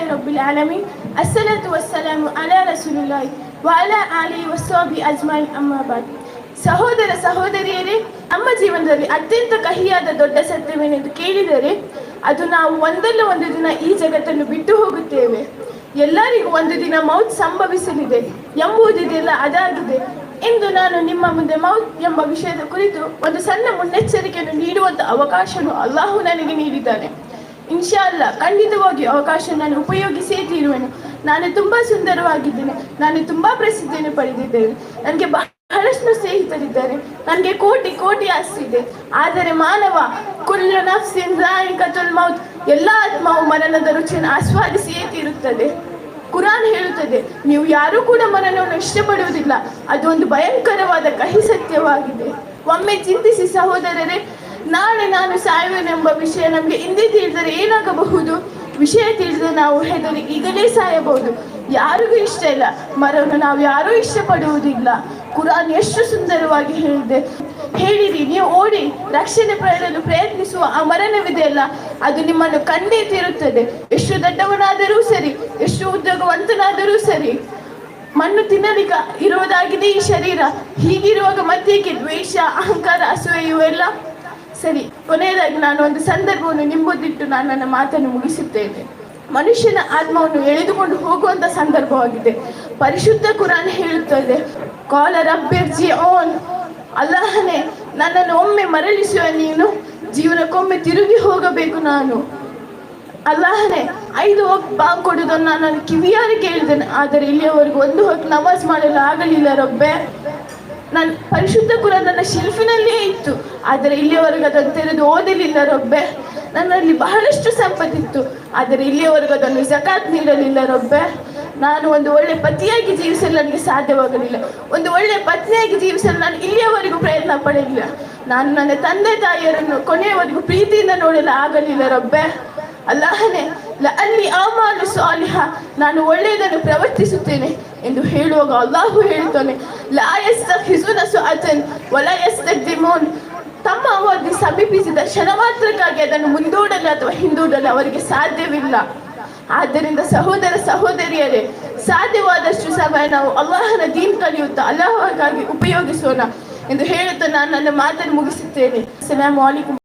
رب العالمين الصلاة والسلام على رسول الله وعلى آله وصحبه أجمعين أما بعد ಸಹೋದರ ಸಹೋದರಿಯರೇ ನಮ್ಮ ಜೀವನದಲ್ಲಿ ಅತ್ಯಂತ ಕಹಿಯಾದ ದೊಡ್ಡ ಸತ್ಯವೇನೆಂದು ಕೇಳಿದರೆ ಅದು ನಾವು ಒಂದಲ್ಲ ಒಂದು ದಿನ ಈ ಜಗತ್ತನ್ನು ಬಿಟ್ಟು ಹೋಗುತ್ತೇವೆ ಎಲ್ಲರಿಗೂ ಒಂದು ದಿನ ಮೌತ್ ಸಂಭವಿಸಲಿದೆ ಎಂಬುದಿದೆಲ್ಲ ಅದಾಗಿದೆ ಇಂದು ನಾನು ನಿಮ್ಮ ಮುಂದೆ ಮೌತ್ ಎಂಬ ವಿಷಯದ ಕುರಿತು ಒಂದು ಸಣ್ಣ ಮುನ್ನೆಚ್ಚರಿಕೆಯನ್ನು ನೀಡುವಂತ ಅವಕಾಶವನ್ನು ಅಲ್ಲಾಹು ನನಗೆ ನೀಡಿದ್ದಾನೆ ಇನ್ಶಾ ಅಲ್ಲ ಖಂಡಿತವಾಗಿ ಅವಕಾಶ ನಾನು ಉಪಯೋಗಿಸೇ ತೀರುವೆನು. ನಾನು ತುಂಬಾ ಸುಂದರವಾಗಿದ್ದೇನೆ, ನಾನು ತುಂಬಾ ಪ್ರಸಿದ್ಧಿಯನ್ನು ಪಡೆದಿದ್ದೇನೆ. ನನಗೆ ಬಹಳಷ್ಟು ಸ್ನೇಹಿತರಿದ್ದಾರೆ, ನನಗೆ ಕೋಟಿ ಕೋಟಿ ಆಸ್ತಿ ಇದೆ. ಆದರೆ ಮಾನವ, ಕುಲ್ಲ ನಫ್ಸಿನ್ ಮೌತ್, ಎಲ್ಲ ಆತ್ಮವು ಮರಣದ ರುಚಿಯನ್ನು ಆಸ್ವಾದಿಸಿಯೇ ತೀರುತ್ತದೆ. ಕುರಾನ್ ಹೇಳುತ್ತದೆ, ನೀವು ಯಾರೂ ಕೂಡ ಮರಣವನ್ನು ಇಷ್ಟಪಡುವುದಿಲ್ಲ. ಅದು ಒಂದು ಭಯಂಕರವಾದ ಕಹಿ ಸತ್ಯವಾಗಿದೆ ಒಮ್ಮೆ ಚಿಂತಿಸಿ ಸಹೋದರರೇ ನಾಳೆ ನಾನು ಸಾಯುವೆನೆಂಬ ವಿಷಯ ನಮಗೆ ಹಿಂದೆ ತಿಳಿದರೆ ಏನಾಗಬಹುದು? ವಿಷಯ ತಿಳಿದು ನಾವು ಹೆದರಿ ಈಗಲೇ ಸಾಯಬಹುದು. ಯಾರಿಗೂ ಇಷ್ಟ ಇಲ್ಲ. ಮರವನ್ನು ನಾವು ಯಾರೂ ಇಷ್ಟಪಡುವುದಿಲ್ಲ. ಕುರಾನ್ ಎಷ್ಟು ಸುಂದರವಾಗಿ ಹೇಳಿದೆ. ಹೇಳಿರಿ, ನೀವು ಓಡಿ ರಕ್ಷಣೆ ಪಡೆಯಲು ಪ್ರಯತ್ನಿಸುವ ಆ ಮರಣವಿದೆಯಲ್ಲ ಅದು ನಿಮ್ಮನ್ನು ಕಂಡೇ ತೀರುತ್ತದೆ. ಎಷ್ಟು ದೊಡ್ಡವನಾದರೂ ಸರಿ, ಎಷ್ಟು ಉದ್ಯೋಗವಂತನಾದರೂ ಸರಿ. ಮಣ್ಣು ತಿನ್ನಲಿಕ್ಕೆ ಇರುವುದಾಗಿದೆ ಈ ಶರೀರ. ಹೀಗಿರುವಾಗ ಮತ್ತೇಕೆ ದ್ವೇಷ, ಅಹಂಕಾರ, ಅಸೂಯೆ ಇವೆಲ್ಲ ಸರಿ. ಕೊನೆಯದಾಗಿ ನಾನು ಒಂದು ಸಂದರ್ಭವನ್ನು ನಿಂಬುದಿಟ್ಟು ನಾನು ನನ್ನ ಮಾತನ್ನು ಮುಗಿಸುತ್ತೇನೆ. ಮನುಷ್ಯನ ಆತ್ಮವನ್ನು ಎಳೆದುಕೊಂಡು ಹೋಗುವಂತ ಸಂದರ್ಭವಾಗಿದೆ. ಪರಿಶುದ್ಧ ಕುರಾನ್ ಹೇಳುತ್ತದೆ, ಕಾಲ ರಬ್ಬೆರ್ಜಿ ಓನ್, ಅಲ್ಲಾಹನೇ ನನ್ನನ್ನು ಒಮ್ಮೆ ಮರಳಿಸುವ ನೀನು, ಜೀವನಕ್ಕೊಮ್ಮೆ ತಿರುಗಿ ಹೋಗಬೇಕು ನಾನು. ಅಲ್ಲಾಹನೇ, ಐದು ಹೊತ್ತು ಬಾಂಗ್ ಕೊಡುವುದನ್ನು ನಾನು ಕಿವಿಯಾರೆ ಕೇಳಿದ್ದೇನೆ. ಆದರೆ ಇಲ್ಲಿಯವರೆಗೂ ಒಂದು ಹೊತ್ತು ನಮಾಜ್ ಮಾಡಲು ಆಗಲಿಲ್ಲ ರೊಬ್ಬೆ. ನಾನು ಪರಿಶುದ್ಧ ಕುರ ನನ್ನ ಶಿಲ್ಫಿನಲ್ಲಿಯೇ ಇತ್ತು, ಆದರೆ ಇಲ್ಲಿಯವರೆಗೂ ಅದನ್ನು ತೆರೆದು ಓದಲಿಲ್ಲ ರೊಬ್ಬೆ. ನನ್ನಲ್ಲಿ ಬಹಳಷ್ಟು ಸಂಪತ್ತಿತ್ತು, ಆದರೆ ಇಲ್ಲಿಯವರೆಗೂ ಅದನ್ನು ಜಕಾತ್ ನೀಡಲಿಲ್ಲ ರೊಬ್ಬೆ. ನಾನು ಒಂದು ಒಳ್ಳೆ ಪತಿಯಾಗಿ ಜೀವಿಸಲು ನನಗೆ ಸಾಧ್ಯವಾಗಲಿಲ್ಲ. ಒಂದು ಒಳ್ಳೆ ಪತ್ನಿಯಾಗಿ ಜೀವಿಸಲು ನಾನು ಇಲ್ಲಿಯವರೆಗೂ ಪ್ರಯತ್ನ ಪಡಲಿಲ್ಲ. ನಾನು ನನ್ನ ತಂದೆ ತಾಯಿಯರನ್ನು ಕೊನೆಯವರೆಗೂ ಪ್ರೀತಿಯಿಂದ ನೋಡಲು ಆಗಲಿಲ್ಲ ರೊಬ್ಬೆ. ಅಲ್ಲಾಹನೇ ಅಲ್ಲಿ ಅಮಾನು ಸಾಲಿಹ, ನಾನು ಒಳ್ಳೆಯದನ್ನು ಪ್ರವರ್ತಿಸುತ್ತೇನೆ ಎಂದು ಹೇಳುವಾಗ ಅಲ್ಲಾಹು ಹೇಳುತ್ತಾನೆ ಲಾ ಯಸ್ತಖಿಜುನ ಸುಅತನ್ ولا ಯಸ್ತಕ್ದಿಮೂನ್ ತಮ್ಮ ಅವಧಿ ಸಮೀಪಿಸಿದ ಕ್ಷಣ ಮಾತ್ರಕ್ಕಾಗಿ ಅದನ್ನು ಮುಂದೂಡಲು ಅಥವಾ ಹಿಂದೂಡಲು ಅವರಿಗೆ ಸಾಧ್ಯವಿಲ್ಲ ಆದ್ದರಿಂದ ಸಹೋದರ ಸಹೋದರಿಯರೇ ಸಾಧ್ಯವಾದಷ್ಟು ಸಮಯ ನಾವು ಅಲ್ಲಾಹನ ದೀನ್ ಕಲಿಯುತ್ತಾ ಅಲ್ಲಾಹಕ್ಕಾಗಿ ಉಪಯೋಗಿಸೋಣ ಎಂದು ಹೇಳುತ್ತಾ ನಾನು ನನ್ನ ಮಾತನ್ನು ಮುಗಿಸುತ್ತೇನೆ